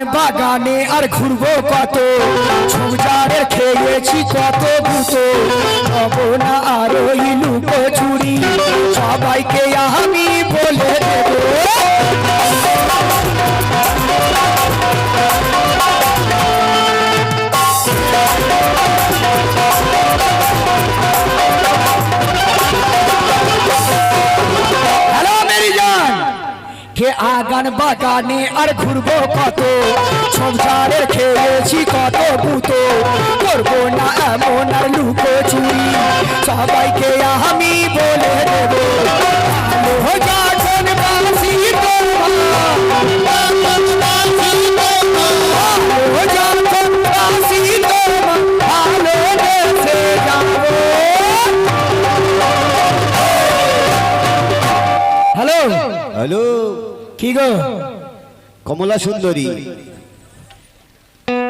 বাগানে আর ঘুরবো কত? ঝুমঝাড়ের খেয়েছি কত ভূতো? হব না আর ওই লুকো সবাইকে আমি বলে দেবো। বাগানে আর ঘুরবো কত? সংসারে খেয়েছি কত পুতো করব না এমন আর লুকো চুরি সবাইকে আমি কি গো? কমলা সুন্দরী।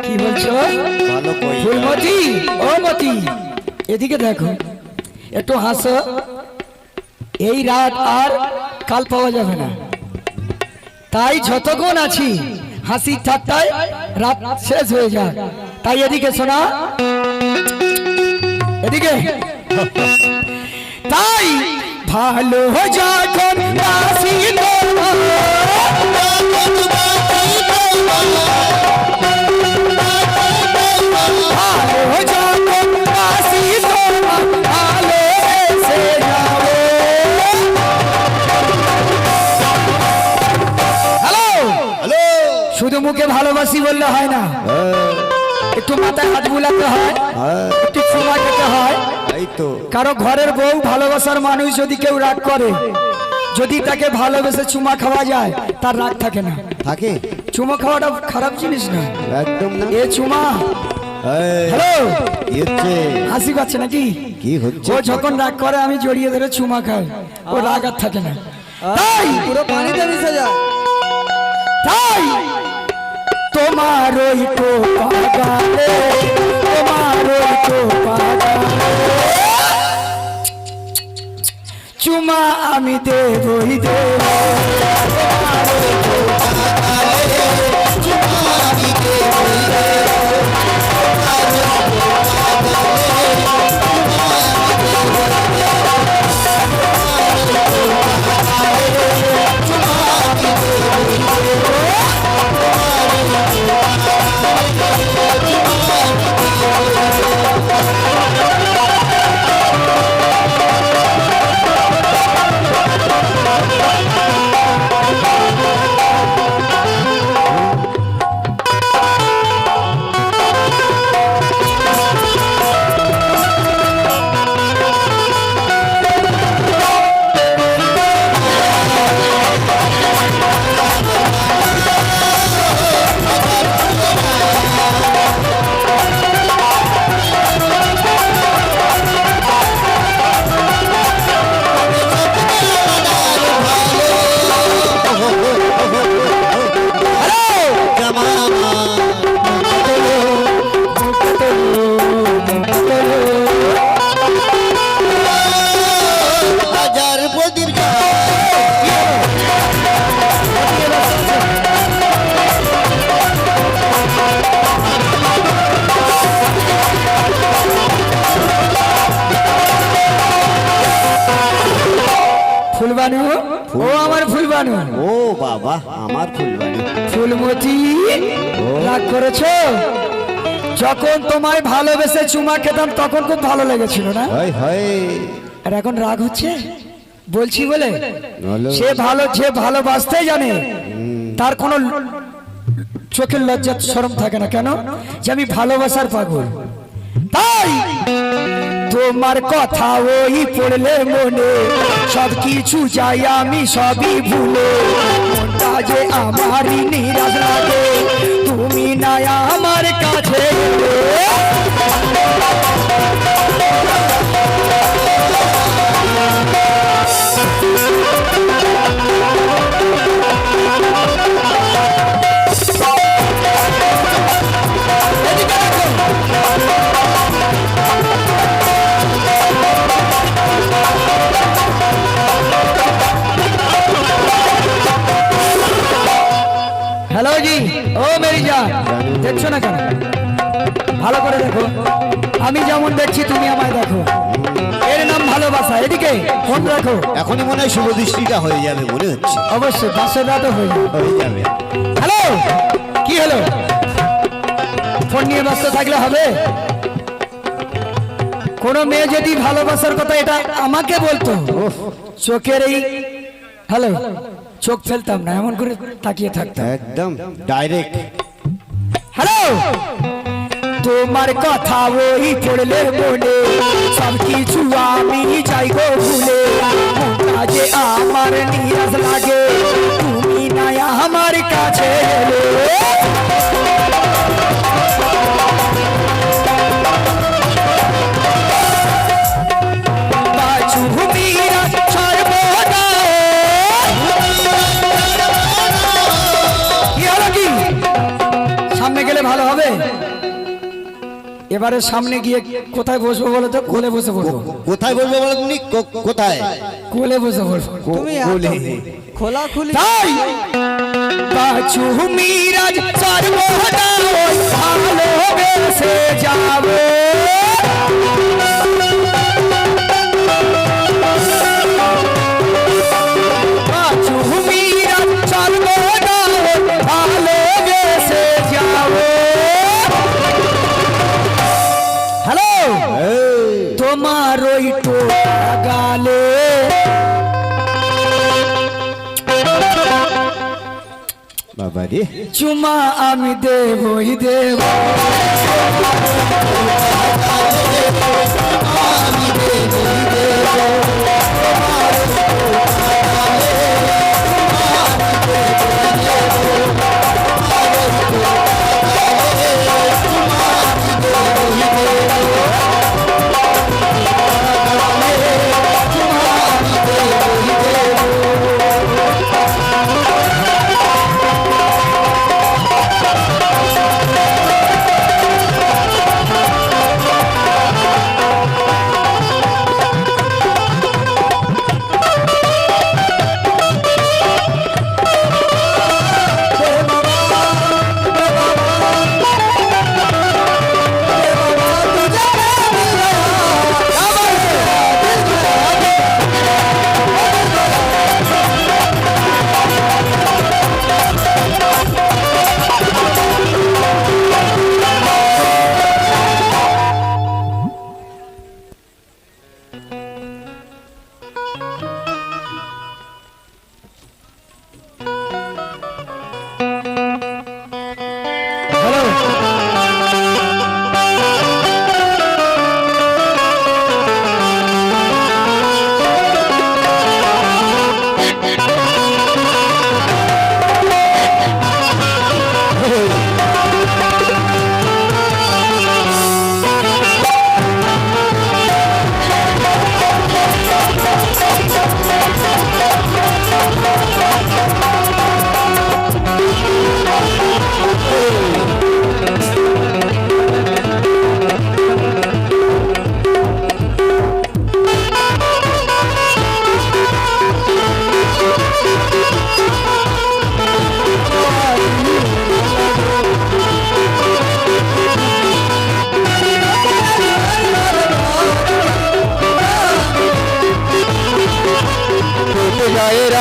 কি বলছো? ভালো কই ফুলমতি? ও মতি এদিকে দেখো। একটু হাসো। এই রাত আর কাল পাওয়া যাবে না। তাই যতক্ষণ আছি হাসি ঠাট্টায় রাত শেষ হয়ে যায় তাই এদিকে শোনা। এদিকে। তাই ভালো যখন হাসি মুখে ভালোবাসি বললে হয় না। একটু মাথায় হাত বুলাতে হয় হ্যাঁ। একটু চুমা খেতে হয়। কারও ঘরের বউ ভালোবাসার মানুষ যদি কেউ রাগ করে যদি তাকে ভালোবেসে চুমা খাওয়া যায় তার রাগ থাকে না। থাকে? চুমা খাওয়াটা খারাপ জিনিস না। একদম না। এ চুমা। হ্যালো। হাসি পাচ্ছে নাকি? কি হচ্ছে? ও যখন রাগ করে আমি জড়িয়ে ধরে চুমা খাই। ও রাগ আর থাকে না। তাই! পুরো পানিতে মিশে যায়। তাই! তোমার ওই তো পাগালে তোমার ওই তো পাগালে চুমা আমি দেবই দেব। ফুলবাড়ি। ফুলমতি রাগ করেছ? যখন তোমায় ভালোবেসে চুমা খেতাম তখন খুব ভালো লেগেছিল না? হয় হয় আর এখন রাগ হচ্ছে? বলছি বলে? সে ভালো যে ভালোবাসতে জানে তার কোনো চোখের লজ্জা শরম থাকে না। কেন? যে আমি ভালোবাসার পাগল। তাই তোমার কথা ওই পড়লে মনে সব কিছু যাই আমি সবই ভুলে। যে আমারই নিরাশ লাগে। তুমি না আমার কাছে। দেখছ না কেন? ভালো করে দেখো। আমি যেমন দেখছি তুমি আমায় দেখো। এর নাম ভালোবাসা। এদিকে ফোন রাখো। এখনই মনে হয় শুভ দৃষ্টিটা হয়ে যাবে মনে হচ্ছে। অবশ্যই পাশের রাতও হয়ে যাবে। হ্যালো কি হলো? ফোন নিয়ে ব্যস্ত থাকলে হবে? কোনো মেয়ে যদি ভালোবাসার কথা এটা আমাকে বলতো চোখের এই হ্যালো চোখ ফেলতাম না এমন করে তাকিয়ে থাকতাম। একদম ডাইরেক্ট হ্যালো? তোমার কথা ওই পড়লে মনে, সব কিছু আমি যাই গো ভুলে। কাজে আমার নিরাশ লাগে, তুমি না আমার কাছে এবারে সামনে গিয়ে কোথায় বসবো বলো তো? কোলে বসে পড়ব। কোথায় বসবো বলো তুমি? কোথায়? কোলে বসে পড়ব। তুমি কোলে। খোলা খুলি তাই! বাছু মিরাজ সর্বদা ওই ভালোবেসে যাব। রে। চুমা আমি দেবই দেব। হ্যালো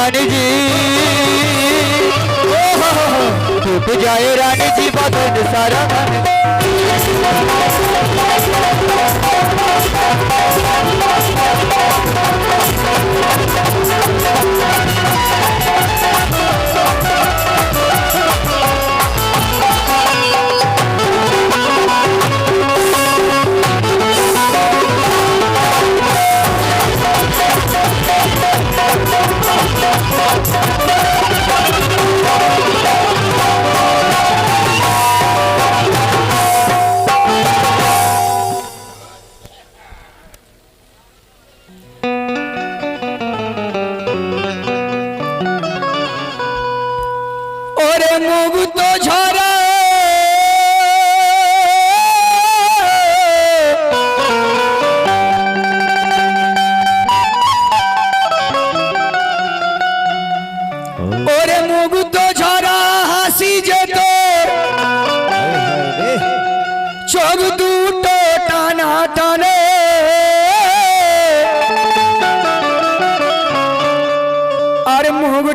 रानी जी। टूट जाए रानी जी बदन सारा मन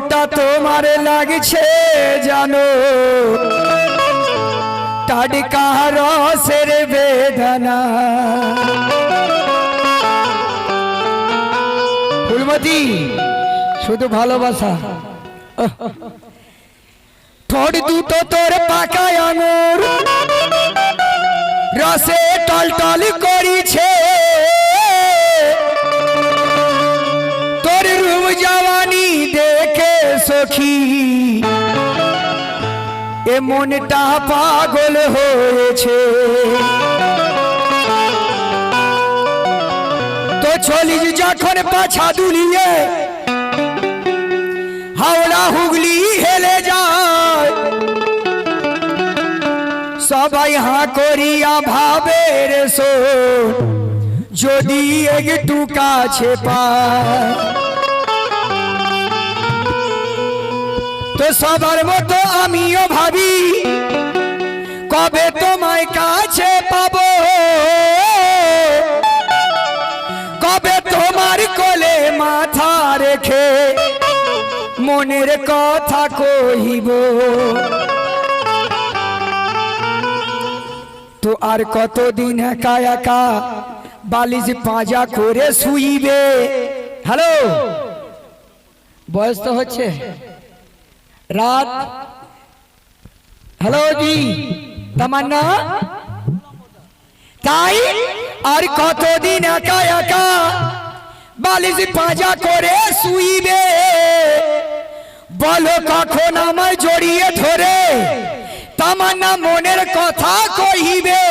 মুখটা তোমার লাগছে জানো? টাটকা রসের বেদনা? ফুলমতি, শুধু ভালোবাসা। ঠোঁট দুটো তোর পাকা আঙুর। রসে টল টল করিছে মনটা পাগল হয়েছে। তো চলিস যখন পাছা দুলিয়ে, হাওড়া হুগলি হেলে যায়। সবাই হাঁ করিয়া ভাবের সো যদি একটু কাছে পায়। তো সবার মতো আমিও ভাবি, কবে তোমায় কাছে পাবো? কবে তোমার কোলে মাথা রেখে মনের কথা কহিব? তো আর কতদিন একা একা বালিশ পাঁজা করে শুইবে? হ্যালো বয়স তো হচ্ছে। রাত। হ্যালো জি তামান্না। তাই আর কতদিন একা একা বালিশ পাঁজা করে শুইবে? বলো কখন আমায় জড়িয়ে ধরে? তামান্না মনের কথা কহিবে।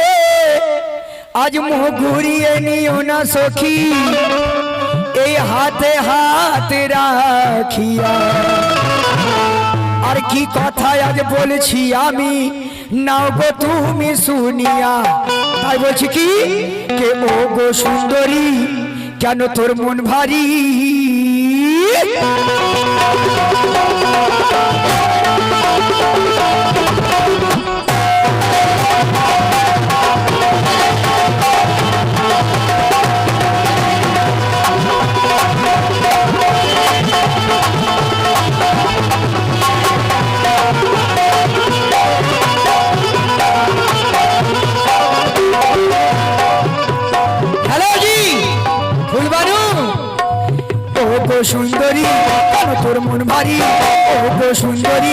আজ মুখ ঘুরিয়ে নিও না সখী, এই হাতে হাত রাখিয়া। আর কি কথা আজ বলছি আমি? নাও গো তুমি শুনিয়া। তাই বলছি কি? কে ও গো সুন্দরী, কেন তোর মন ভারী? গো সুন্দরী কেন তোর মন ভারী। ও গো সুন্দরী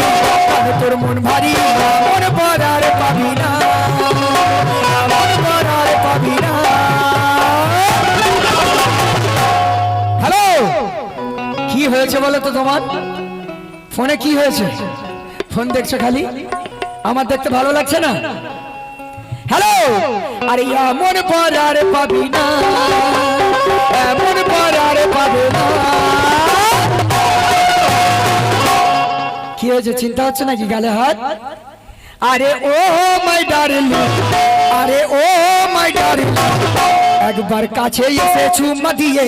কেন তোর মন ভারী। মন পড়ার পাবি না মন পড়ার পাবি না হ্যালো, কি হয়েছে বলো তো তোমার? ফোনে কি হয়েছে? ফোন দেখছ খালি? আমার দেখতে ভালো লাগছে না? হ্যালো, আরে এমন পরার পাবি না কি হয়েছে? চিন্তা হচ্ছে নাকি গালে হাত? আরে ও মাই ডার্লিং, আরে ও মাই ডার্লিং, একবার কাছে এসে চুমা দিয়ে।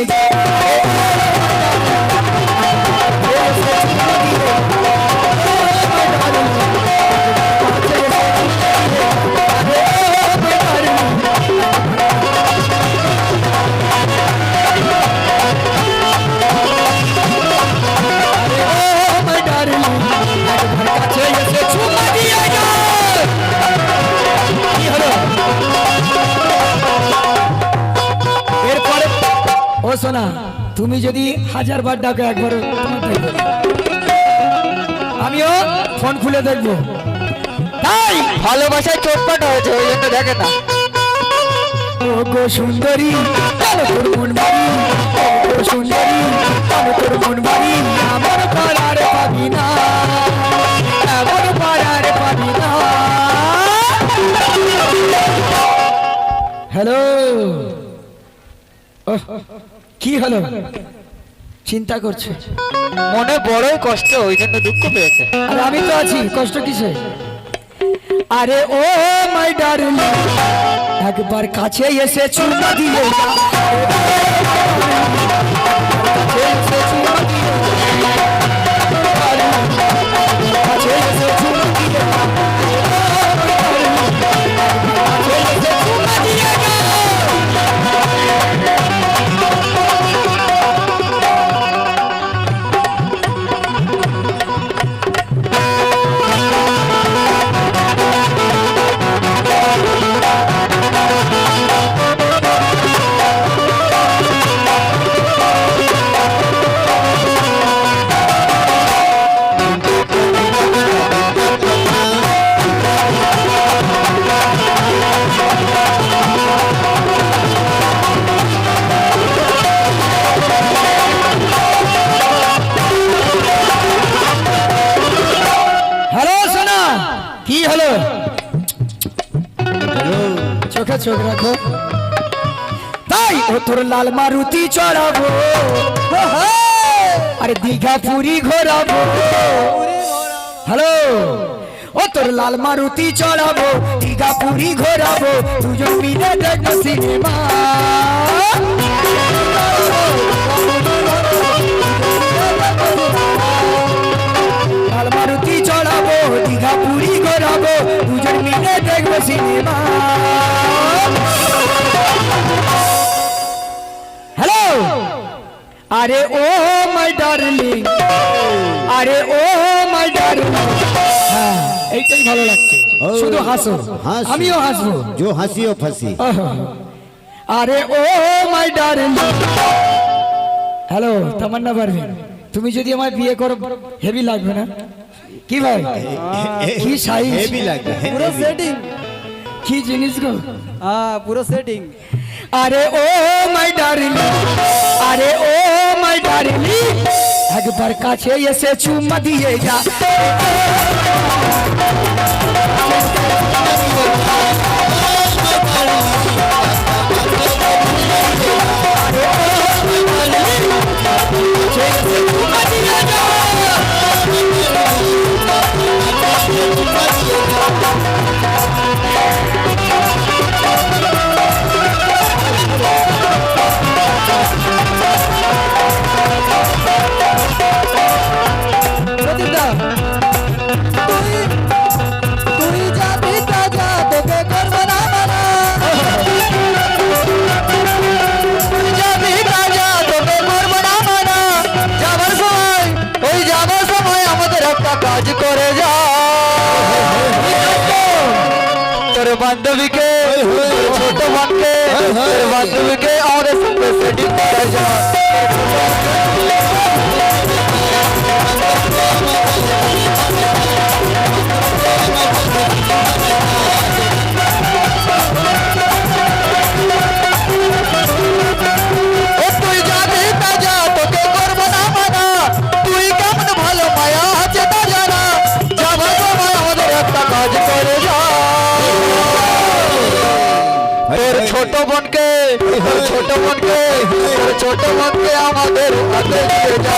ও সোনা তুমি যদি হাজার বার ডাকো একবার আমিও ফোন খুলে দেখব। তাই ভালোবাসায় চোটপাট হয়েছে ওই জন্য দেখে না। ও গো সুন্দরী কেন তোর মন বাড়ি ও গো সুন্দরী কেন তোর মন বাড়ি আমার পাড়ার পাবি না আমার পাড়ার পাবি না হ্যালো কি হলো? চিন্তা করছে। মনে বড়ই কষ্ট ওই জন্য দুঃখ পেয়েছে। আর আমি তো আছি কষ্ট কিসে আরে ও মাই ডার্লিং একবার কাছে এসে চুমা দিয়ে? ও তোর লাল মারুতি চড়াবো। আরে দীঘা পুরী ঘোরাবো। হ্যালো? ও, তোর লাল মারুতি চড়াবো, দীঘা পুরী ঘোরাবো, দুজন মিলে দেখব সিনেমা। লাল মারুতি চড়াবো, দীঘা পুরী ঘোরাবো, দুজন মিলে দেখব সিনেমা। আরে ও মাই ডার্লিং। আরে ও মাই ডার্লিং। হ্যাঁ এইটাই ভালো লাগছে। শুধু হাসো। আমিও হাসবো। জো হাসিও ফাসি। আরে ও my darling. Hello Tamanna Parveen তুমি যদি আমার বিয়ে করো হেভি লাগবে না? কি ভাই? কি সাইজ? হেভি লাগবে পুরো সেটিং কি জিনিস গো? হ্যাঁ পুরো সেটিং আরে ও মাই ডার্লিং আরে ও মাই ডার্লিং। একবার কাছে এসে চুম্মা দিয়ে যা। তোর বান্ধবীকে তোর ছোট বোনকে তোর বান্ধবীকে আমাদের সঙ্গে সেটিং করে যা বোনকে ছোট বোনকে ছোট বোনকে আমাদের হাতে দিয়ে যা।